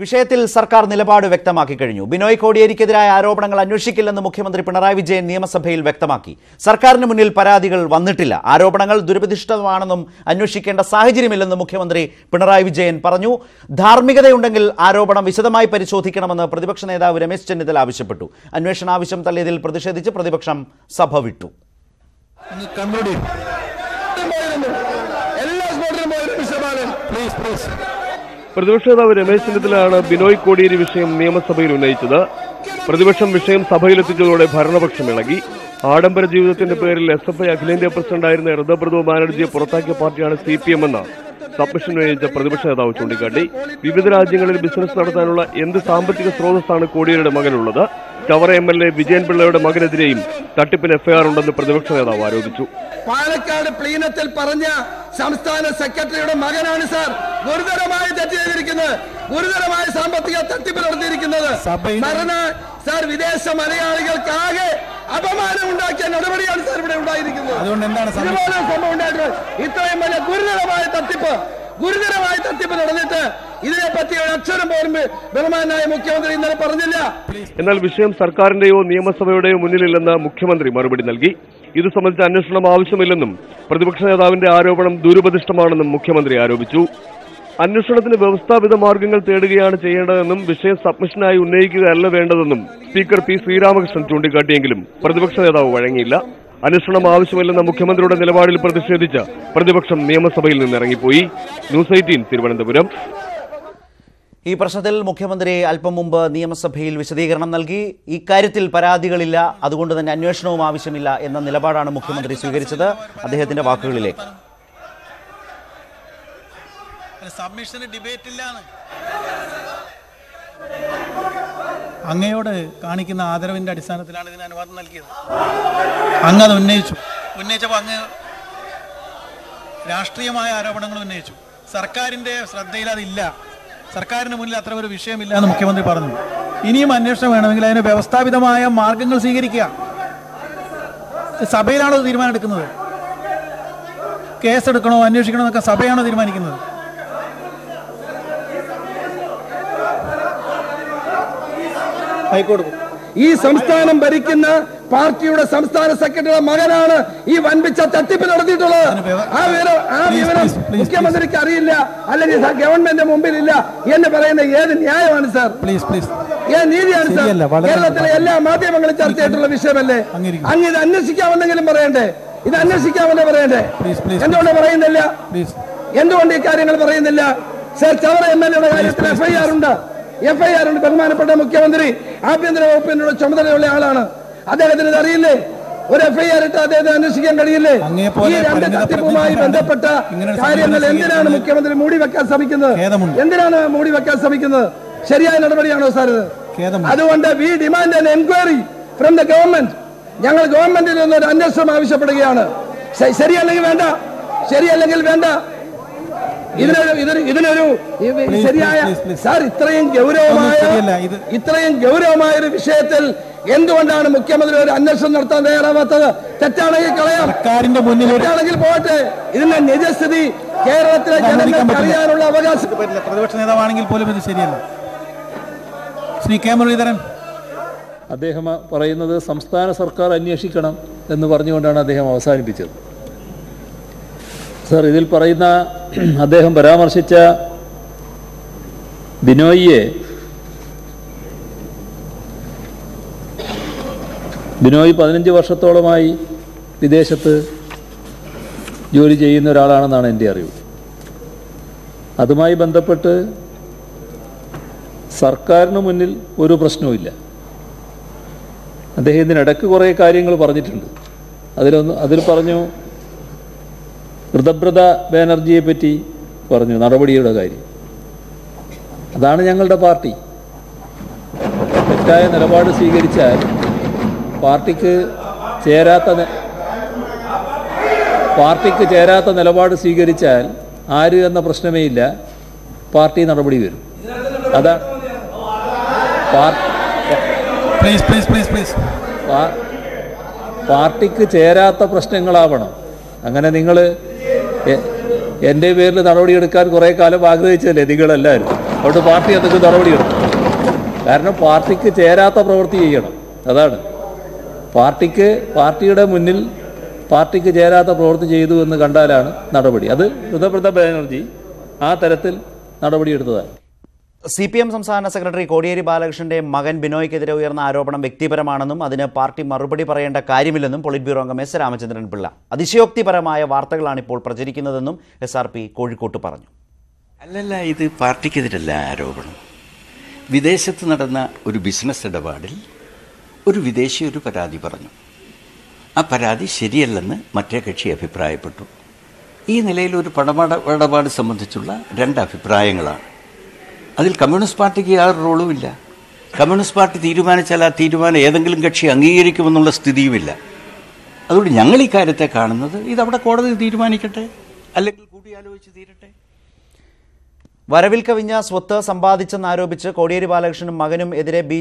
വിഷയത്തിൽ സർക്കാർ നിലപാട് വ്യക്തമാക്കി കഴിഞ്ഞു. ബിനോയ് കോടിയേരിക്കെതിരായ ആരോപണങ്ങൾ അന്വേഷിക്കില്ലെന്ന് മുഖ്യമന്ത്രി പിണറായി വിജയൻ നിയമസഭയിൽ വ്യക്തമാക്കി. സർക്കാരിന് മുന്നിൽ പരാതികൾ വന്നിട്ടില്ല. ആരോപണങ്ങൾ ദുരുപതിഷ്ഠമാണെന്നും അന്വേഷിക്കേണ്ട സാഹചര്യമില്ലെന്നും മുഖ്യമന്ത്രി പിണറായി വിജയൻ പറഞ്ഞു. ധാർമ്മികതയുണ്ടെങ്കിൽ ആരോപണം വിശദമായി പരിശോധിക്കണമെന്ന് പ്രതിപക്ഷ നേതാവ് രമേശ് ചെന്നിത്തല ആവശ്യപ്പെട്ടു. അന്വേഷണ ആവശ്യം തള്ളിയതിൽ പ്രതിഷേധിച്ച് പ്രതിപക്ഷം സഭ വിട്ടു. പ്ലീസ് പ്ലീസ് പ്രതിപക്ഷ നേതാവ് രമേശ് ചെന്നിത്തലയാണ് ബിനോയ് കോടിയേരി വിഷയം നിയമസഭയിൽ ഉന്നയിച്ചത്. പ്രതിപക്ഷം വിഷയം സഭയിലെത്തിച്ചതോടെ ഭരണപക്ഷം ഇളകി. ആഡംബര ജീവിതത്തിന്റെ പേരിൽ എസ് എഫ് ഐ അഖിലേന്ത്യാ പ്രസിഡന്റായിരുന്ന ഋതബ്രതോ ബാനർജിയെ പുറത്താക്കിയ പാർട്ടിയാണ് സി പി എം എന്ന സബ്മിഷൻ ഉന്നയിച്ച പ്രതിപക്ഷ നേതാവ് ചൂണ്ടിക്കാട്ടി വിവിധ രാജ്യങ്ങളിൽ ബിസിനസ് നടത്താനുള്ള എന്ത് സാമ്പത്തിക സ്രോതസ്സാണ് കോടിയേരിയുടെ മകനുള്ളത്? Chavara M L A Vijayan പിള്ളയുടെ മകനെതിരെയും തട്ടിപ്പിന് എഫ്ഐആർ ഉണ്ടെന്ന് പ്രതിപക്ഷ നേതാവ് ആരോപിച്ചു. പാലക്കാട് പ്ലീനത്തിൽ പറഞ്ഞ സംസ്ഥാന സെക്രട്ടറിയുടെ മകനാണ് സാർ. ഗുരുതരമായ തെറ്റ് ചെയ്തിരിക്കുന്നത് ഗുരുതരമായ സാമ്പത്തിക തട്ടിപ്പ് നടത്തിയിരിക്കുന്നത്. സാർ വിദേശ മലയാളികൾക്കാകെ അപമാനം ഉണ്ടാക്കിയ നടപടിയാണ് ഉണ്ടായിരിക്കുന്നത് അതുകൊണ്ട് എന്താണ് സംഭവം ഉണ്ടായിട്ടുള്ളത് ഇത്രയും വലിയ ഗുരുതരമായ തട്ടിപ്പ് ഗുരുതരമായ തട്ടിപ്പ് നടന്നിട്ട് ഇതിനെപ്പറ്റി ഒരു അക്ഷരം പോലും ബഹുമാനായ മുഖ്യമന്ത്രി ഇന്നലെ പറഞ്ഞില്ല. എന്നാൽ വിഷയം സർക്കാരിന്റെയോ നിയമസഭയുടെയോ മുന്നിലില്ലെന്ന് മുഖ്യമന്ത്രി മറുപടി നൽകി. ഇത് സംബന്ധിച്ച അന്വേഷണം ആവശ്യമില്ലെന്നും പ്രതിപക്ഷ നേതാവിന്റെ ആരോപണം ദുരുപദിഷ്ടമാണെന്നും മുഖ്യമന്ത്രി ആരോപിച്ചു. അന്വേഷണത്തിന് വ്യവസ്ഥാപിത മാർഗങ്ങൾ തേടുകയാണ് ചെയ്യേണ്ടതെന്നും വിഷയം സബ്മിഷനായി ഉന്നയിക്കുകയല്ല വേണ്ടതെന്നും സ്പീക്കർ പി ശ്രീരാമകൃഷ്ണൻ ചൂണ്ടിക്കാട്ടിയെങ്കിലും പ്രതിപക്ഷ നേതാവ് വഴങ്ങിയില്ല. അന്വേഷണം ആവശ്യമില്ലെന്ന മുഖ്യമന്ത്രിയുടെ നിലപാടിൽ പ്രതിഷേധിച്ച് പ്രതിപക്ഷം നിയമസഭയിൽ നിന്ന് ഇറങ്ങിപ്പോയി. News eighteen Thiruvananthapuram. ഈ പ്രശ്നത്തിൽ മുഖ്യമന്ത്രി അല്പം മുമ്പ് നിയമസഭയിൽ വിശദീകരണം നൽകി. ഇക്കാര്യത്തിൽ പരാതികളില്ല. അതുകൊണ്ട് തന്നെ അന്വേഷണവും ആവശ്യമില്ല എന്ന നിലപാടാണ് മുഖ്യമന്ത്രി സ്വീകരിച്ചത്. അദ്ദേഹത്തിന്റെ വാക്കുകളിലേക്ക്. സബ്മിഷന് ഡിബേറ്റ് ഇല്ലാന്ന്. അങ്ങയോട് കാണിക്കുന്ന ആദരവിന്റെ അടിസ്ഥാനത്തിലാണ് ഇതിന് അനുവാദം നൽകിയത്. അങ്ങ് അത് ഉന്നയിച്ചു. ഉന്നയിച്ചപ്പോൾ അങ്ങ് രാഷ്ട്രീയമായ ആരോപണങ്ങൾ ഉന്നയിച്ചു. സർക്കാരിന്റെ ശ്രദ്ധയിൽ അതില്ല. സർക്കാരിന് മുന്നിൽ അത്ര ഒരു വിഷയമില്ല എന്ന് മുഖ്യമന്ത്രി പറഞ്ഞു. ഇനിയും അന്വേഷണം വേണമെങ്കിൽ അതിന് വ്യവസ്ഥാപിതമായ മാർഗങ്ങൾ സ്വീകരിക്കുക. സഭയിലാണോ തീരുമാനം എടുക്കുന്നത് കേസെടുക്കണോ അന്വേഷിക്കണോ എന്നൊക്കെ സഭയാണോ തീരുമാനിക്കുന്നത്? ഹൈക്കോടതി. ഈ സംസ്ഥാനം ഭരിക്കുന്ന പാർട്ടിയുടെ സംസ്ഥാന സെക്രട്ടറിയുടെ മകനാണ് ഈ വൻപിച്ച തട്ടിപ്പ് നടത്തിയിട്ടുള്ളത്. ആ വിവരം ആ വിവരം മുഖ്യമന്ത്രിക്ക് അറിയില്ല. അല്ലെങ്കിൽ ഗവൺമെന്റ് മുമ്പിൽ ഇല്ല എന്ന് പറയുന്ന ഏത് ന്യായമാണ് സാർ? പ്ലീസ് പ്ലീസ് ഏത് നീതിയാണ് സാർ. കേരളത്തിലെ എല്ലാ മാധ്യമങ്ങളും ചർച്ച ചെയ്തിട്ടുള്ള വിഷയമല്ലേ. അങ്ങ് ഇത് അന്വേഷിക്കാമെന്നെങ്കിലും പറയണ്ടേ? ഇത് അന്വേഷിക്കാമെന്നേ പറയണ്ടേ? എന്തുകൊണ്ട് പറയുന്നില്ല? എന്തുകൊണ്ട് ഈ കാര്യങ്ങൾ പറയുന്നില്ല? സാർ ചവറ എം എൽ എയുടെ കാര്യത്തിൽ എഫ്ഐആർ ഉണ്ട്. എഫ്ഐആർ ഉണ്ട് ബഹുമാനപ്പെട്ട മുഖ്യമന്ത്രി ആഭ്യന്തര വകുപ്പിനുള്ള ചുമതലയുള്ള ആളാണ്. അദ്ദേഹത്തിന് ഇത് അറിയില്ലേ? ഒരു എഫ് ഐ ആർ ഇട്ട് അദ്ദേഹത്തെ അന്വേഷിക്കാൻ കഴിയില്ലേ? ഈ രണ്ട് തട്ടിപ്പുമായി ബന്ധപ്പെട്ട കാര്യങ്ങൾ എന്തിനാണ് മുഖ്യമന്ത്രി മൂടി വെക്കാൻ ശ്രമിക്കുന്നത്. എന്തിനാണ് മൂടി വെക്കാൻ ശ്രമിക്കുന്നത്? ശരിയായ നടപടിയാണോ സാർ ഇത്. അതുകൊണ്ട് we demand and enquiry from the government ഞങ്ങൾ ഗവൺമെന്റിൽ നിന്ന് ഒരു അന്വേഷണം ആവശ്യപ്പെടുകയാണ്. ശരിയല്ലെങ്കിൽ വേണ്ട. ശരിയല്ലെങ്കിൽ വേണ്ട. ഇതിനൊരു ഇതിന് ഇതിനൊരു ശരിയായ. സാർ ഇത്രയും ഗൗരവമായ ശരിയല്ല, ഇത് ഇത്രയും ഗൗരവമായ ഒരു വിഷയത്തിൽ എന്തുകൊണ്ടാണ് മുഖ്യമന്ത്രി ഒരു അന്വേഷണം നടത്താൻ തയ്യാറാവാത്തത്? തെറ്റാണെങ്കിൽ കളയാം. സർക്കാരിന്റെ മുന്നിൽ തെറ്റാണെങ്കിൽ പോകട്ടെ. ഇതിന്റെ നിജസ്ഥിതി കേരളത്തിലെ ജനങ്ങൾക്ക് അറിയാനുള്ള അവകാശം. പ്രതിപക്ഷ നേതാവാണെങ്കിൽ പോലും ഇത് ശരിയല്ല. ശ്രീ കെ മുരളീധരൻ. അദ്ദേഹം പറയുന്നത് സംസ്ഥാന സർക്കാർ അന്വേഷിക്കണം എന്ന് പറഞ്ഞുകൊണ്ടാണ് അദ്ദേഹം അവസാനിപ്പിച്ചത്. സർ ഇതിൽ പറയുന്ന അദ്ദേഹം പരാമർശിച്ച ബിനോയിയെ ബിനോയ് പതിനഞ്ച് വർഷത്തോളമായി വിദേശത്ത് ജോലി ചെയ്യുന്ന ഒരാളാണെന്നാണ് എന്റെ അറിവ്. അതുമായി ബന്ധപ്പെട്ട് സർക്കാരിന് മുന്നിൽ ഒരു പ്രശ്നവുമില്ല അദ്ദേഹം ഇതിനിടയ്ക്ക് കുറേ കാര്യങ്ങൾ പറഞ്ഞിട്ടുണ്ട്. അതിലൊന്ന് അതിൽ പറഞ്ഞു ഋതബ്രത ബാനർജിയെ പറ്റി പറഞ്ഞു നടപടിയുടെ കാര്യം. അതാണ് ഞങ്ങളുടെ പാർട്ടി. തെറ്റായ നിലപാട് സ്വീകരിച്ചാൽ പാർട്ടിക്ക് ചേരാത്ത പാർട്ടിക്ക് ചേരാത്ത നിലപാട് സ്വീകരിച്ചാൽ ആര് എന്ന പ്രശ്നമേ ഇല്ല. പാർട്ടി നടപടി വരും. അതാണ് പാർട്ടിക്ക് ചേരാത്ത പ്രശ്നങ്ങളാവണം. അങ്ങനെ നിങ്ങൾ എന്റെ പേരിൽ നടപടിയെടുക്കാൻ കുറേ കാലം ആഗ്രഹിച്ചതല്ലേ നിങ്ങളെല്ലാവരും? അതുകൊണ്ട് പാർട്ടി അതൊക്കെ നടപടിയെടുക്കും കാരണം പാർട്ടിക്ക് ചേരാത്ത പ്രവൃത്തി ചെയ്യണം. അതാണ്. പാർട്ടിക്ക് പാർട്ടിയുടെ മുന്നിൽ പാർട്ടിക്ക് ചേരാത്ത പ്രവൃത്തി ചെയ്തു എന്ന് കണ്ടാലാണ് നടപടി. അത് ഋതപ്രതാപ് ബാനർജി ആ തരത്തിൽ നടപടിയെടുത്തതാണ് സി പി എം സംസ്ഥാന സെക്രട്ടറി കോടിയേരി ബാലകൃഷ്ണന്റെ മകൻ ബിനോയ്ക്കെതിരെ ഉയർന്ന ആരോപണം വ്യക്തിപരമാണെന്നും അതിന് പാർട്ടി മറുപടി പറയേണ്ട കാര്യമില്ലെന്നും പൊളിറ്റ് ബ്യൂറോ അംഗം എസ് രാമചന്ദ്രൻ പിള്ള. അതിശയോക്തിപരമായ വാർത്തകളാണ് ഇപ്പോൾ പ്രചരിക്കുന്നതെന്നും എസ് ആർ പി കോഴിക്കോട്ട് പറഞ്ഞു. അല്ലല്ല ഇത് പാർട്ടിക്കെതിരല്ല ആരോപണം. വിദേശത്ത് നടന്ന ഒരു ബിസിനസ് ഇടപാടിൽ ഒരു വിദേശി ഒരു പരാതി പറഞ്ഞു. ആ പരാതി ശരിയല്ലെന്ന് മറ്റേ കക്ഷി അഭിപ്രായപ്പെട്ടു. ഈ നിലയിൽ ഒരു പണമട ഇടപാട് സംബന്ധിച്ചുള്ള രണ്ട് അഭിപ്രായങ്ങളാണ്. അതിൽ കമ്മ്യൂണിസ്റ്റ് പാർട്ടിക്ക് യാതൊരു റോളും ഇല്ല. കമ്മ്യൂണിസ്റ്റ് പാർട്ടി തീരുമാനിച്ചാൽ ആ തീരുമാനം ഏതെങ്കിലും കക്ഷി അംഗീകരിക്കുമെന്നുള്ള സ്ഥിതിയുമില്ല. അതുകൊണ്ട് ഞങ്ങൾ ഈ കാര്യത്തെ കാണുന്നത് ഇത് അവിടെ കോടതി തീരുമാനിക്കട്ടെ? അല്ലെങ്കിൽ കൂടിയാലോചിച്ച് തീരട്ടെ? വരവിൽ കവിഞ്ഞ സ്വത്ത് സമ്പാദിച്ചെന്നാരോപിച്ച് കോടിയേരി ബാലകൃഷ്ണനും മകനും എതിരെ B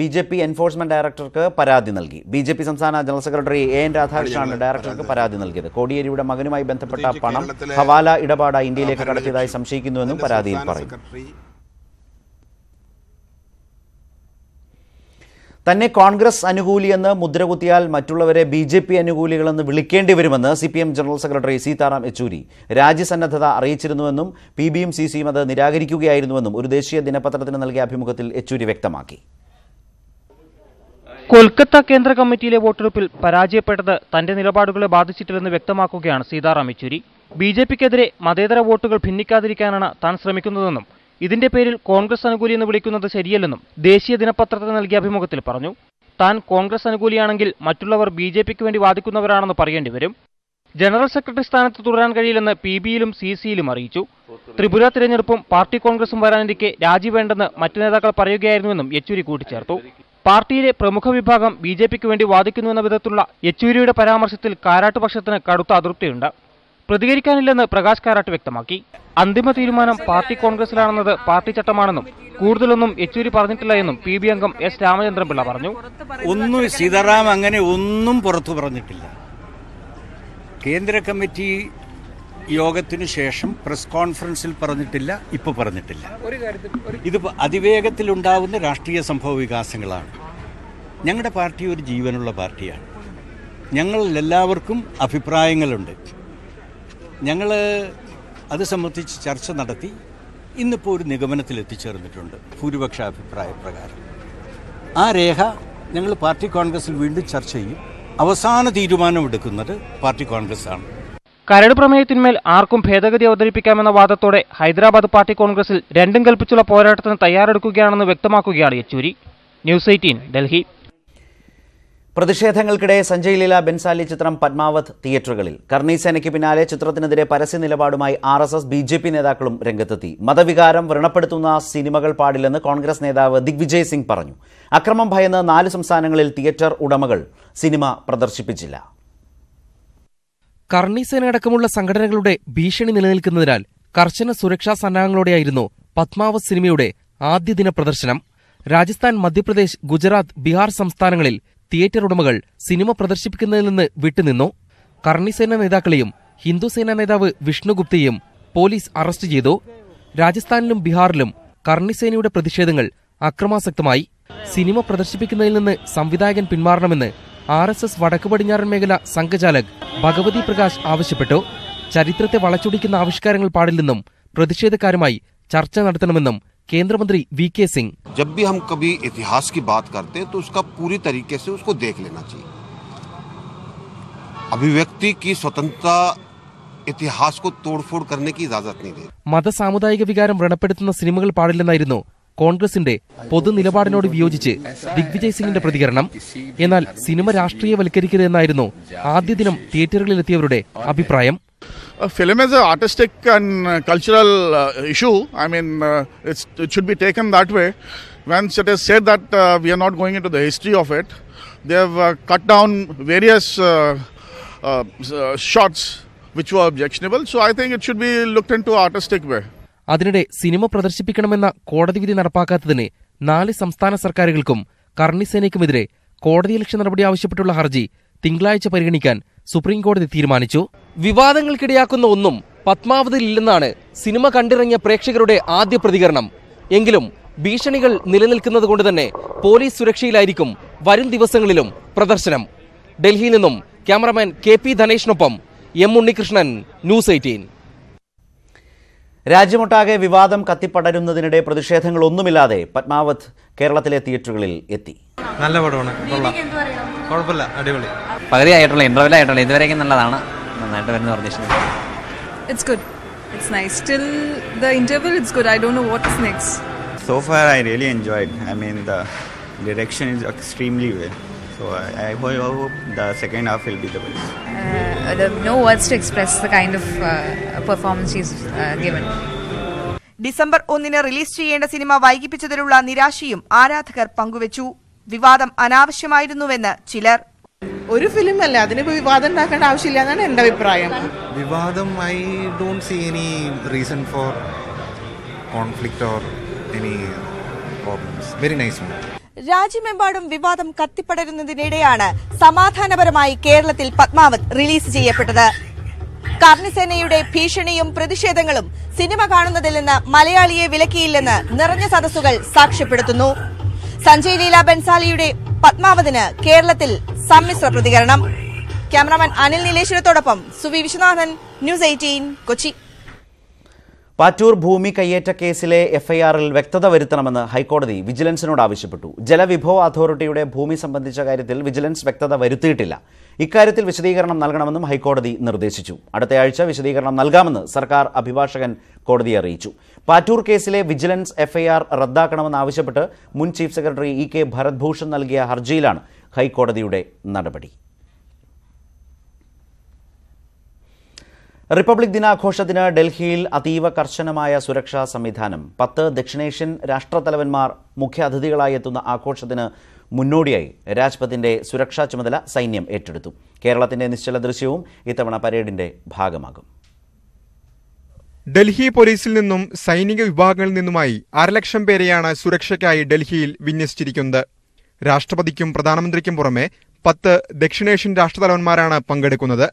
B J P enforcement ഡയറക്ടർക്ക് പരാതി നൽകി. ബി ജെ പി സംസ്ഥാന ജനറൽ സെക്രട്ടറി എ എൻ രാധാകൃഷ്ണനാണ് ഡയറക്ടർക്ക് പരാതി നൽകിയത്. കോടിയേരിയുടെ മകനുമായി ബന്ധപ്പെട്ട പണം ഹവാല ഇടപാടായി ഇന്ത്യയിലേക്ക് കടത്തിയതായി സംശയിക്കുന്നുവെന്നും പരാതിയിൽ പറയുന്നു. തന്നെ കോൺഗ്രസ് അനുകൂലിയെന്ന് മുദ്രകുത്തിയാൽ മറ്റുള്ളവരെ ബി ജെ പി അനുകൂലികളെന്ന് വിളിക്കേണ്ടി വരുമെന്ന് C P M general secretary Sitaram Yechury രാജ്യസന്നദ്ധത അറിയിച്ചിരുന്നുവെന്നും പി ബിയും സി സിയും അത് നിരാകരിക്കുകയായിരുന്നുവെന്നും ഒരു ദേശീയ ദിനപത്രത്തിന് നൽകിയ അഭിമുഖത്തിൽ യെച്ചൂരി വ്യക്തമാക്കി. കൊൽക്കത്ത കേന്ദ്ര കമ്മിറ്റിയിലെ വോട്ടെടുപ്പിൽ പരാജയപ്പെട്ടത് തന്റെ നിലപാടുകളെ ബാധിച്ചിട്ടില്ലെന്ന് വ്യക്തമാക്കുകയാണ് സീതാറാം യെച്ചൂരി. ബി ജെ പിക്കെതിരെ മതേതര വോട്ടുകൾ ഭിന്നിക്കാതിരിക്കാനാണ് താൻ ശ്രമിക്കുന്നതെന്നും ഇതിന്റെ പേരിൽ കോൺഗ്രസ് അനുകൂലി എന്ന് വിളിക്കുന്നത് ശരിയല്ലെന്നും ദേശീയ ദിനപത്രത്തിന് നൽകിയ അഭിമുഖത്തിൽ പറഞ്ഞു. താൻ കോൺഗ്രസ് അനുകൂലിയാണെങ്കിൽ മറ്റുള്ളവർ ബി ജെ പിക്ക് വേണ്ടി വാദിക്കുന്നവരാണെന്ന് പറയേണ്ടി വരും. ജനറൽ സെക്രട്ടറി സ്ഥാനത്ത് തുടരാൻ കഴിയില്ലെന്ന് പി ബിയിലും സി സിയിലും അറിയിച്ചു. ത്രിപുര തിരഞ്ഞെടുപ്പും പാർട്ടി കോൺഗ്രസും വരാനിരിക്കെ രാജി വേണ്ടെന്ന് മറ്റു നേതാക്കൾ പറയുകയായിരുന്നുവെന്നും യെച്ചൂരി കൂട്ടിച്ചേർത്തു. പാർട്ടിയിലെ പ്രമുഖ വിഭാഗം ബി ജെ പിക്ക് വേണ്ടി വാദിക്കുന്നുവെന്ന വിധത്തിലുള്ള യെച്ചൂരിയുടെ പരാമർശത്തിൽ കാരാട്ടുപക്ഷത്തിന് കടുത്ത അതൃപ്തിയുണ്ട്. പ്രതികരിക്കാനില്ലെന്ന് പ്രകാശ് കാരാട്ട് വ്യക്തമാക്കി. അന്തിമ തീരുമാനം പാർട്ടി കോൺഗ്രസിലാണെന്നത് പാർട്ടി ചട്ടമാണെന്നും കൂടുതലൊന്നും യെച്ചൂരി പറഞ്ഞിട്ടില്ല എന്നും പി ബി അംഗം എസ് രാമചന്ദ്രൻ പിള്ള പറഞ്ഞു. ഒന്നും സീതാറാം അങ്ങനെ ഒന്നും പുറത്തു പറഞ്ഞിട്ടില്ല. കേന്ദ്ര കമ്മിറ്റി യോഗത്തിനു ശേഷം പ്രസ് കോൺഫറൻസിൽ പറഞ്ഞിട്ടില്ല ഇപ്പൊ പറഞ്ഞിട്ടില്ല. ഇത് അതിവേഗത്തിലുണ്ടാവുന്ന രാഷ്ട്രീയ സംഭവ വികാസങ്ങളാണ്. ഞങ്ങളുടെ പാർട്ടി ഒരു ജീവനുള്ള പാർട്ടിയാണ്. ഞങ്ങളിൽ എല്ലാവർക്കും അഭിപ്രായങ്ങളുണ്ട്. ഞങ്ങൾ അത് സംബന്ധിച്ച് ചർച്ച നടത്തി. ഇന്നിപ്പോൾ ഒരു നിഗമനത്തിൽ എത്തിച്ചേർന്നിട്ടുണ്ട്. ഭൂരിപക്ഷ അഭിപ്രായ പ്രകാരം. ആ രേഖ ഞങ്ങൾ പാർട്ടി കോൺഗ്രസിൽ വീണ്ടും ചർച്ച ചെയ്യും. അവസാന തീരുമാനമെടുക്കുന്നത് പാർട്ടി കോൺഗ്രസ് ആണ് കരട് പ്രമേയത്തിന്മേൽ ആർക്കും ഭേദഗതി അവതരിപ്പിക്കാമെന്ന വാദത്തോടെ ഹൈദരാബാദ് പാർട്ടി കോൺഗ്രസിൽ രണ്ടും കൽപ്പിച്ചുള്ള പോരാട്ടത്തിന് തയ്യാറെടുക്കുകയാണെന്ന് വ്യക്തമാക്കുകയാണ് Yechury. News eighteen Delhi. പ്രതിഷേധങ്ങൾക്കിടെ Sanjay Leela Bhansali ചിത്രം പത്മാവത് തിയേറ്ററുകളിൽ. കർണി സേനയ്ക്ക് പിന്നാലെ ചിത്രത്തിനെതിരെ പരസ്യ നിലപാടുമായി R S S B J P നേതാക്കളും രംഗത്തെത്തി. മതവികാരം വ്രണപ്പെടുത്തുന്ന സിനിമകൾ പാടില്ലെന്ന് കോൺഗ്രസ് നേതാവ് ദിഗ്വിജയ് സിംഗ് പറഞ്ഞു. അക്രമം ഭയന്ന് നാല് സംസ്ഥാനങ്ങളിൽ തിയേറ്റർ ഉടമകൾ. സിനിമ പ്രദർശിപ്പിച്ചില്ല. കർണിസേനയടക്കമുള്ള സംഘടനകളുടെ ഭീഷണി നിലനിൽക്കുന്നതിനാൽ കർശന സുരക്ഷാ സന്നാഹങ്ങളോടെയായിരുന്നു പത്മാവത് സിനിമയുടെ ആദ്യ ദിന പ്രദർശനം. രാജസ്ഥാൻ മധ്യപ്രദേശ് ഗുജറാത്ത് ബീഹാർ സംസ്ഥാനങ്ങളിൽ തിയേറ്റർ ഉടമകൾ സിനിമ പ്രദർശിപ്പിക്കുന്നതിൽ നിന്ന് വിട്ടുനിന്നു. കർണിസേന നേതാക്കളെയും ഹിന്ദുസേന നേതാവ് വിഷ്ണുഗുപ്തയെയും പോലീസ് അറസ്റ്റ് ചെയ്തു. രാജസ്ഥാനിലും ബീഹാറിലും കർണിസേനയുടെ പ്രതിഷേധങ്ങൾ അക്രമാസക്തമായി. സിനിമ പ്രദർശിപ്പിക്കുന്നതിൽ നിന്ന് സംവിധായകൻ പിന്മാറണമെന്ന് ആർ എസ് എസ് വടക്കു പടിഞ്ഞാറൻ മേഖല സംഘചാലക് ഭഗവതി പ്രകാശ് ആവശ്യപ്പെട്ടു. ചരിത്രത്തെ വളച്ചൊടിക്കുന്ന ആവിഷ്കാരങ്ങൾ പാടില്ലെന്നും പ്രതിഷേധക്കാരുമായി ചർച്ച നടത്തണമെന്നും കേന്ദ്രമന്ത്രി വി കെ സിംഗ് जब भी हम कभी इतिहास की बात करते हैं तो उसका पूरी तरीके से उसको देख लेना चाहिए अभिव्यक्ति की स्वतंत्रता इतिहास को तोड़फोड़ करने की इजाजत नहीं देती മതസാമുദായിക വികാരം വ്രണപ്പെടുത്തുന്ന സിനിമകൾ പാടില്ലെന്നായിരുന്നു കോൺഗ്രസിന്റെ പൊതുനിലപാടിനോട് വിയോജിച്ച് ദിഗ്വിജയ് സിംഗിന്റെ പ്രതികരണം എന്നാൽ സിനിമ രാഷ്ട്രീയവൽക്കരിക്കരുതെന്നായിരുന്നു ആദ്യ ദിനം തിയേറ്ററുകളിലെത്തിയവരുടെ അഭിപ്രായം A film is an artistic and uh, cultural uh, issue. I mean, uh, it should be taken that way. Once it is said that uh, we are not going into the history of it, they have uh, cut down various uh, uh, uh, shots which were objectionable. So I think it should be looked into artistic way. അതിനിടെ cinema പ്രദർശിപ്പിക്കണമെന്ന കോടതി വിധി നടപ്പാക്കാത്തതിന് നാല് സംസ്ഥാന സർക്കാരുകൾക്കും കർണിസേനയ്ക്കുമെതിരെ കോടതിയലക്ഷ്യ നടപടി ആവശ്യപ്പെട്ടുള്ള ഹർജി തിങ്കളാഴ്ച പരിഗണിക്കാൻ സുപ്രീംകോടതി തീരുമാനിച്ചു വിവാദങ്ങൾക്കിടയാക്കുന്ന ഒന്നും പത്മാവതിയിലില്ലെന്നാണ് സിനിമ കണ്ടിറങ്ങിയ പ്രേക്ഷകരുടെ ആദ്യ പ്രതികരണം. എങ്കിലും ഭീഷണികൾ നിലനിൽക്കുന്നത് കൊണ്ട് തന്നെ പോലീസ് സുരക്ഷയിലായിരിക്കും വരും ദിവസങ്ങളിലും പ്രദർശനം. ഡൽഹിയിൽ നിന്നും ക്യാമറമാൻ കെ പി ധനേഷിനൊപ്പം എം ഉണ്ണികൃഷ്ണൻ ന്യൂസ് എയ്റ്റീൻ. രാജ്യമൊട്ടാകെ വിവാദം കത്തിപ്പടരുന്നതിനിടെ പ്രതിഷേധങ്ങളൊന്നുമില്ലാതെ പത്മാവത് കേരളത്തിലെ തിയേറ്ററുകളിൽ എത്തി. നല്ല പടമാണ്. കൊള്ളാം. കുഴപ്പമില്ല. അടിപൊളി. പകുതി ആയിട്ടുള്ള ഇന്റർവെൽ ആയിട്ടുള്ള. ഇതുവരെയൊക്കെ നല്ലതാണ്. നന്നായിട്ട് വരുന്ന പറഞ്ഞിട്ട് it's good it's nice still the interview it's good I don't know what's next so far I really enjoyed I mean the direction is extremely well so I hope hope the second half will be the best I do know words to express the kind of performance is given December ഒന്നിന് release ചെയ്യേണ്ട cinema വൈകിപ്പിച്ചതിലുള്ള നിരാശയും ആരാധകർ പങ്കുവച്ചു. വിവാദം അനാവശ്യമായിരുന്നുവെന്ന് ചിലർ ഒരു film അല്ല അതിന് വിവാദം ഉണ്ടാക്കേണ്ട ആവശ്യമില്ല എന്നാണ് എന്റെ അഭിപ്രായം. വിവാദം I don't see any reason for conflict or any problems very nice രാജ്യമെമ്പാടും വിവാദം കത്തിപ്പടരുന്നതിനിടെയാണ് സമാധാനപരമായി കേരളത്തിൽ പത്മാവത് റിലീസ് ചെയ്യപ്പെട്ടത്. കർണിസേനയുടെ ഭീഷണിയും പ്രതിഷേധങ്ങളും സിനിമ കാണുന്നതിൽ നിന്ന് മലയാളിയെ വിലക്കിയില്ലെന്ന് നിറഞ്ഞ സദസ്സുകൾ സാക്ഷ്യപ്പെടുത്തുന്നു. സഞ്ജയ് ലീല ബൻസാലിയുടെ പത്മാവതിന് കേരളത്തിൽ സമ്മിശ്ര പ്രതികരണം. ക്യാമറാമാൻ അനിൽ നീലേശ്വരത്തോടൊപ്പം സുവി വിശ്വനാഥൻ ന്യൂസ് എയ്റ്റീൻ കൊച്ചി. പാറ്റൂർ ഭൂമി കയ്യേറ്റ കേസിലെ എഫ്ഐആറിൽ വ്യക്തത വരുത്തണമെന്ന് ഹൈക്കോടതി വിജിലൻസിനോട് ആവശ്യപ്പെട്ടു. ജലവിഭവ അതോറിറ്റിയുടെ ഭൂമി സംബന്ധിച്ച കാര്യത്തിൽ വിജിലൻസ് വ്യക്തത വരുത്തിയിട്ടില്ല. ഇക്കാര്യത്തിൽ വിശദീകരണം നൽകണമെന്നും ഹൈക്കോടതി നിർദ്ദേശിച്ചു. അടുത്തയാഴ്ച വിശദീകരണം നൽകാമെന്ന് സർക്കാർ അഭിഭാഷകൻ കോടതിയെ അറിയിച്ചു. പാറ്റൂർ കേസിലെ വിജിലൻസ് എഫ്ഐആർ റദ്ദാക്കണമെന്നാവശ്യപ്പെട്ട് മുൻ chief secretary E K Bharat Bhushan നൽകിയ ഹർജിയിലാണ് ഹൈക്കോടതിയുടെ നടപടി. റിപ്പബ്ലിക് ദിനാഘോഷത്തിന് ഡൽഹിയിൽ അതീവ കർശനമായ സുരക്ഷാ സംവിധാനം. പത്ത് ദക്ഷിണേഷ്യൻ രാഷ്ട്രത്തലവന്മാർ മുഖ്യാതിഥികളായി എത്തുന്ന ആഘോഷത്തിന് മുന്നോടിയായി രാജ്പഥിന്റെ സുരക്ഷാ ചുമതല സൈന്യം ഏറ്റെടുത്തു. കേരളത്തിന്റെ നിശ്ചല ദൃശ്യവും ഇത്തവണ പരേഡിന്റെ ഭാഗമാകും. ഡൽഹി പോലീസിൽ നിന്നും സൈനിക വിഭാഗങ്ങളിൽ നിന്നുമായി അരലക്ഷം പേരെയാണ് സുരക്ഷയ്ക്കായി ഡൽഹിയിൽ വിന്യസിച്ചിരിക്കുന്നത്. രാഷ്ട്രപതിക്കും പ്രധാനമന്ത്രിക്കും പുറമെ പത്ത് ദക്ഷിണേഷ്യൻ രാഷ്ട്രതലവന്മാരാണ് പങ്കെടുക്കുന്നത്.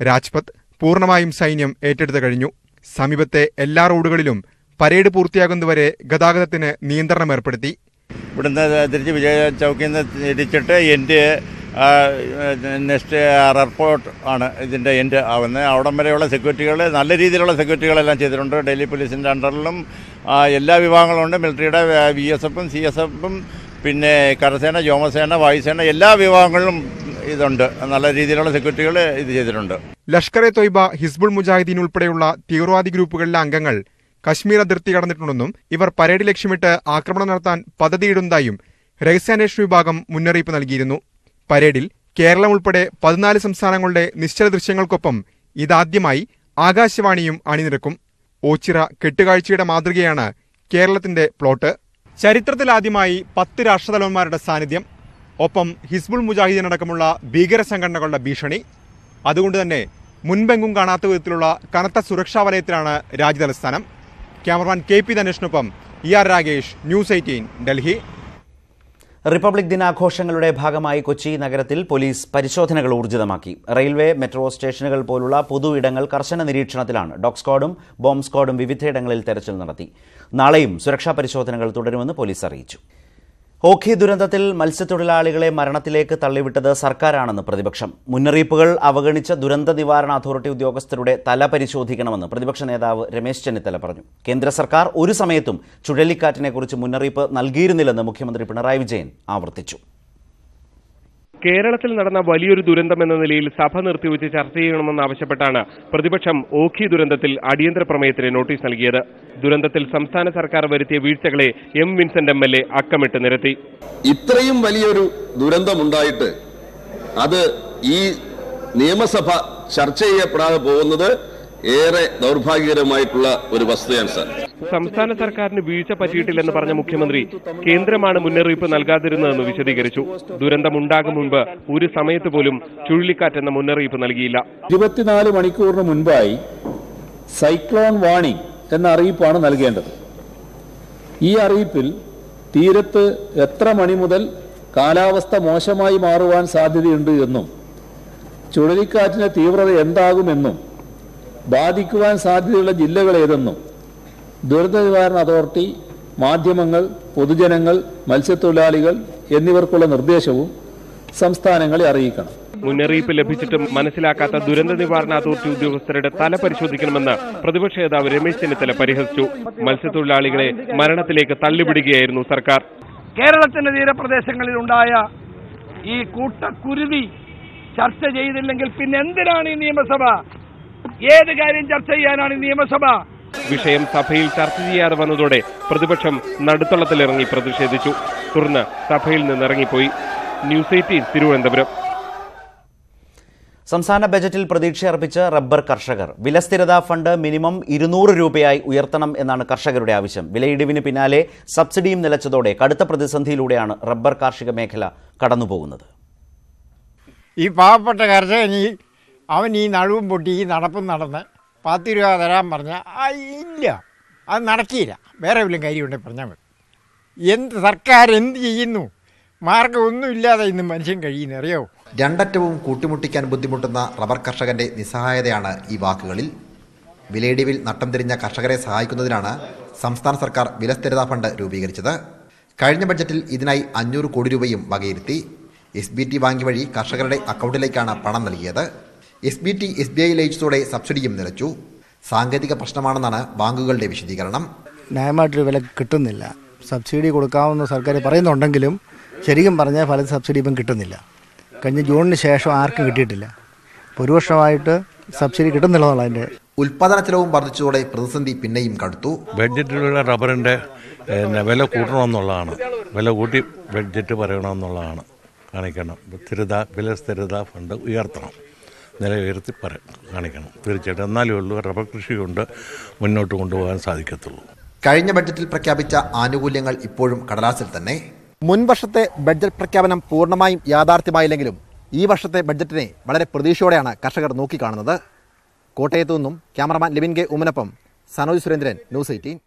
രാജ്പഥ് പൂർണമായും സൈന്യം ഏറ്റെടുത്തു കഴിഞ്ഞു. സമീപത്തെ എല്ലാ റോഡുകളിലും പരേഡ് പൂർത്തിയാകുന്നതുവരെ ഗതാഗതത്തിന് നിയന്ത്രണം ഏർപ്പെടുത്തി. ഇവിടുന്ന് തിരിച്ച് വിജയ ചൗക്കിൽ നിന്ന് തിരിച്ചിട്ട് എന്റെ നെക്സ്റ്റ് എയർപോർട്ട് ആണ് ഇതിന്റെ എന്റെ ആവുന്നത്. അവിടം വരെയുള്ള സെക്യൂരിറ്റികൾ നല്ല രീതിയിലുള്ള സെക്യൂരിറ്റികളെല്ലാം ചെയ്തിട്ടുണ്ട്. ഡൽഹി പോലീസിന്റെ അണ്ടറിലും എല്ലാ വിഭാഗങ്ങളും ഉണ്ട്. മിലിറ്ററിയുടെ വി എസ് എഫും സി എസ് എഫും പിന്നെ കരസേന വ്യോമസേന വായുസേന എല്ലാ വിഭാഗങ്ങളിലും ഇതുണ്ട്. നല്ല രീതിയിലുള്ള സെക്യൂരിറ്റികൾ ഇത് ചെയ്തിട്ടുണ്ട്. ലഷ്കർ എ തൊയ്ബ ഹിസ്ബുൾ മുജാഹിദീൻ ഉൾപ്പെടെയുള്ള തീവ്രവാദി ഗ്രൂപ്പുകളിലെ അംഗങ്ങൾ കശ്മീർ അതിർത്തി കടന്നിട്ടുണ്ടെന്നും ഇവർ പരേഡ് ലക്ഷ്യമിട്ട് ആക്രമണം നടത്താൻ പദ്ധതിയിടുന്നതായും രഹസ്യാന്വേഷണ വിഭാഗം മുന്നറിയിപ്പ് നൽകിയിരുന്നു. പരേഡിൽ കേരളം ഉൾപ്പെടെ പതിനാല് സംസ്ഥാനങ്ങളുടെ നിശ്ചല ദൃശ്യങ്ങൾക്കൊപ്പം ഇതാദ്യമായി ആകാശവാണിയും അണിനിരക്കും. ഓച്ചിറ കെട്ടുകാഴ്ചയുടെ മാതൃകയാണ് കേരളത്തിന്റെ പ്ലോട്ട്. ചരിത്രത്തിലാദ്യമായി പത്ത് രാഷ്ട്രതലവന്മാരുടെ സാന്നിധ്യം ഒപ്പം ഹിസ്ബുൾ മുജാഹിദീനടക്കമുള്ള ഭീകര സംഘടനകളുടെ ഭീഷണി. അതുകൊണ്ട് തന്നെ മുൻപെങ്കും കാണാത്ത വിധത്തിലുള്ള കനത്ത സുരക്ഷാ വലയത്തിലാണ് രാജ്യതലസ്ഥാനം cameraman K P ധനേഷിനൊപ്പം E R Ragesh news eighteen Delhi. Republic ദിനാഘോഷങ്ങളുടെ ഭാഗമായി കൊച്ചി നഗരത്തിൽ പോലീസ് പരിശോധനകൾ ഊർജിതമാക്കി. റെയിൽവേ മെട്രോ സ്റ്റേഷനുകൾ പോലുള്ള പൊതു ഇടങ്ങൾ കർശന നിരീക്ഷണത്തിലാണ്. ഡോഗ് സ്ക്വാഡും ബോംബ് സ്ക്വാഡും വിവിധയിടങ്ങളിൽ തെരച്ചിൽ നടത്തി. നാളെയും സുരക്ഷാ പരിശോധനകൾ തുടരുമെന്ന് പോലീസ് അറിയിച്ചു. ഓഖി ദുരന്തത്തിൽ മത്സ്യത്തൊഴിലാളികളെ മരണത്തിലേക്ക് തള്ളിവിട്ടത് സർക്കാരാണെന്ന് പ്രതിപക്ഷം. മുന്നറിയിപ്പുകൾ അവഗണിച്ച ദുരന്ത നിവാരണ അതോറിറ്റി ഉദ്യോഗസ്ഥരുടെ തല പരിശോധിക്കണമെന്ന് പ്രതിപക്ഷ നേതാവ് രമേശ് ചെന്നിത്തല പറഞ്ഞു. കേന്ദ്ര സർക്കാർ ഒരു സമയത്തും ചുഴലിക്കാറ്റിനെക്കുറിച്ച് മുന്നറിയിപ്പ് നൽകിയിരുന്നില്ലെന്ന് മുഖ്യമന്ത്രി പിണറായി വിജയൻ ആവർത്തിച്ചു. കേരളത്തിൽ നടന്ന വലിയൊരു ദുരന്തം എന്ന നിലയിൽ സഭ നിർത്തിവെച്ച് ചർച്ച ചെയ്യണമെന്നാവശ്യപ്പെട്ടാണ് പ്രതിപക്ഷം ഓഖി ദുരന്തത്തിൽ അടിയന്തര പ്രമേയത്തിന് നോട്ടീസ് നൽകിയത്. ദുരന്തത്തിൽ സംസ്ഥാന സർക്കാർ വരുത്തിയ വീഴ്ചകളെ M Vincent M L A അക്കമിട്ട് നിരത്തി. ഇത്രയും വലിയൊരു ദുരന്തമുണ്ടായിട്ട് അത് ഈ നിയമസഭ ചർച്ച ചെയ്യപ്പെടാതെ പോകുന്നത് ഏറെ ദൗർഭാഗ്യകരമായിട്ടുള്ള ഒരു വസ്തുതയാണ് സാർ. സംസ്ഥാന സർക്കാരിന് വീഴ്ച പറ്റിയിട്ടില്ലെന്ന് പറഞ്ഞ മുഖ്യമന്ത്രി കേന്ദ്രമാണ് മുന്നറിയിപ്പ് നൽകാതിരുന്നതെന്ന് വിശദീകരിച്ചു. ദുരന്തമുണ്ടാകും മുൻപ് ഒരു സമയത്ത് പോലും ചുഴലിക്കാറ്റെന്ന മുന്നറിയിപ്പ് നൽകിയില്ല. ഇരുപത്തിനാല് മണിക്കൂറിന് മുൻപായി സൈക്ലോൺ വാണിംഗ് എന്ന അറിയിപ്പാണ് നൽകേണ്ടത്. ഈ അറിയിപ്പിൽ തീരത്ത് എത്ര മണി മുതൽ കാലാവസ്ഥ മോശമായി മാറുവാൻ സാധ്യതയുണ്ട് എന്നും ചുഴലിക്കാറ്റിന്റെ തീവ്രത എന്താകുമെന്നും ബാധിക്കുവാൻ സാധ്യതയുള്ള ജില്ലകൾ ഏതെന്നും ദുരന്ത നിവാരണ അതോറിറ്റി മാധ്യമങ്ങൾ പൊതുജനങ്ങൾ മത്സ്യത്തൊഴിലാളികൾ എന്നിവർക്കുള്ള നിർദ്ദേശവും സംസ്ഥാനങ്ങളെ അറിയിക്കണം. മുന്നറിയിപ്പ് ലഭിച്ചിട്ടും മനസ്സിലാക്കാത്ത ദുരന്ത നിവാരണ അതോറിറ്റി ഉദ്യോഗസ്ഥരുടെ തല പരിശോധിക്കണമെന്ന് പ്രതിപക്ഷ നേതാവ് രമേശ് ചെന്നിത്തല പരിഹസിച്ചു. മത്സ്യത്തൊഴിലാളികളെ മരണത്തിലേക്ക് തള്ളിവിടുകയായിരുന്നു സർക്കാർ. കേരളത്തിന്റെ തീരപ്രദേശങ്ങളിൽ ഉണ്ടായ ഈ കൂട്ടക്കുരുതി ചർച്ച ചെയ്തില്ലെങ്കിൽ പിന്നെ എന്തിനാണ് ഈ നിയമസഭ? ഏത് കാര്യം ചർച്ച ചെയ്യാനാണ് ഈ നിയമസഭ? വിഷയം സഭയിൽ ചർച്ച ചെയ്യാതെ വന്നതോടെ പ്രതിപക്ഷം നടുത്തളത്തിലിറങ്ങി പ്രതിഷേധിച്ചു. തുടർന്ന് സഭയിൽ നിന്നിറങ്ങിപ്പോയി. News eighteen Thiruvananthapuram. സംസ്ഥാന ബജറ്റിൽ പ്രതീക്ഷയർപ്പിച്ച് റബ്ബർ കർഷകർ. വിലസ്ഥിരതാ ഫണ്ട് മിനിമം ഇരുന്നൂറ് രൂപയായി ഉയർത്തണം എന്നാണ് കർഷകരുടെ ആവശ്യം. വിലയിടിവിന് പിന്നാലെ സബ്സിഡിയും നിലച്ചതോടെ കടുത്ത പ്രതിസന്ധിയിലൂടെയാണ് റബ്ബർ കാർഷിക മേഖല കടന്നുപോകുന്നത്. ഈ പാവപ്പെട്ട കർഷകൻ ഈ അവൻ ഈ നടുവും പൊട്ടി ഈ നടപ്പും നടന്ന് പത്ത് രൂപ തരാൻ പറഞ്ഞാൽ ഇല്ല. അത് നടക്കില്ല വേറെ വല്ലതും കാര്യമുണ്ടെങ്കിൽ പറഞ്ഞാൽ മതി. എന്ത് സർക്കാർ എന്ത് ചെയ്യുന്നു? മാർഗം ഒന്നുമില്ലാതെ ഇന്ന് മനുഷ്യൻ കഴിയുന്ന. അറിയോ? രണ്ടറ്റവും കൂട്ടിമുട്ടിക്കാൻ ബുദ്ധിമുട്ടുന്ന റബ്ബർ കർഷകന്റെ നിസ്സഹായതയാണ് ഈ വാക്കുകളിൽ. വിലയിടിവിൽ നട്ടം തിരിഞ്ഞ കർഷകരെ സഹായിക്കുന്നതിനാണ് സംസ്ഥാന സർക്കാർ വിലസ്ഥിരതാ ഫണ്ട് രൂപീകരിച്ചത്. കഴിഞ്ഞ ബഡ്ജറ്റിൽ ഇതിനായി അഞ്ഞൂറ് കോടി രൂപയും വകയിരുത്തി. എസ് ബി ടി ബാങ്ക് വഴി കർഷകരുടെ അക്കൗണ്ടിലേക്കാണ് പണം നൽകിയത്. S B T S B I ലയിച്ചതോടെ സബ്സിഡിയും നിലച്ചു. സാങ്കേതിക പ്രശ്നമാണെന്നാണ് ബാങ്കുകളുടെ വിശദീകരണം. ന്യായമായിട്ടൊരു വില കിട്ടുന്നില്ല. സബ്സിഡി കൊടുക്കാമെന്ന് സർക്കാർ പറയുന്നുണ്ടെങ്കിലും ശരിക്കും പറഞ്ഞാൽ ഫലത്തിൽ സബ്സിഡി ഇപ്പം കിട്ടുന്നില്ല. കഴിഞ്ഞ ജൂണിന് ശേഷം ആർക്കും കിട്ടിയിട്ടില്ല. ഒരു വർഷമായിട്ട് സബ്സിഡി കിട്ടുന്നില്ലെന്നുള്ള അതിന്റെ ഉൽപാദന ചെലവും വർദ്ധിച്ചതോടെ പ്രതിസന്ധി പിന്നെയും കടുത്തു. ബഡ്ജറ്റിലുള്ള റബ്ബറിന്റെ വില കൂട്ടണമെന്നുള്ളതാണ്. വില കൂട്ടി ബഡ്ജറ്റ് പറയണമെന്നുള്ളതാണ്. കാണിക്കണം. സ്ഥിരത വില സ്ഥിരത ഫണ്ട് ഉയർത്തണം. നില ഉയർത്തി പറ കാണിക്കണം. തീർച്ചയായിട്ടും എന്നാലേ ഉള്ളൂ റബ്ബർ കൃഷി കൊണ്ട് മുന്നോട്ട് കൊണ്ടുപോകാൻ സാധിക്കത്തുള്ളൂ. കഴിഞ്ഞ ബഡ്ജറ്റിൽ പ്രഖ്യാപിച്ച ആനുകൂല്യങ്ങൾ ഇപ്പോഴും കടലാസിൽ തന്നെ. മുൻ വർഷത്തെ ബഡ്ജറ്റ് പ്രഖ്യാപനം പൂർണമായും യാഥാർത്ഥ്യമായില്ലെങ്കിലും ഈ വർഷത്തെ ബഡ്ജറ്റിനെ വളരെ പ്രതീക്ഷയോടെയാണ് കർഷകർ നോക്കിക്കാണുന്നത്. കോട്ടയത്തു നിന്നും ക്യാമറമാൻ ലിവിൻ കെ ഉമ്മനൊപ്പം സനോജ് സുരേന്ദ്രൻ ന്യൂസ് എയ്റ്റീൻ.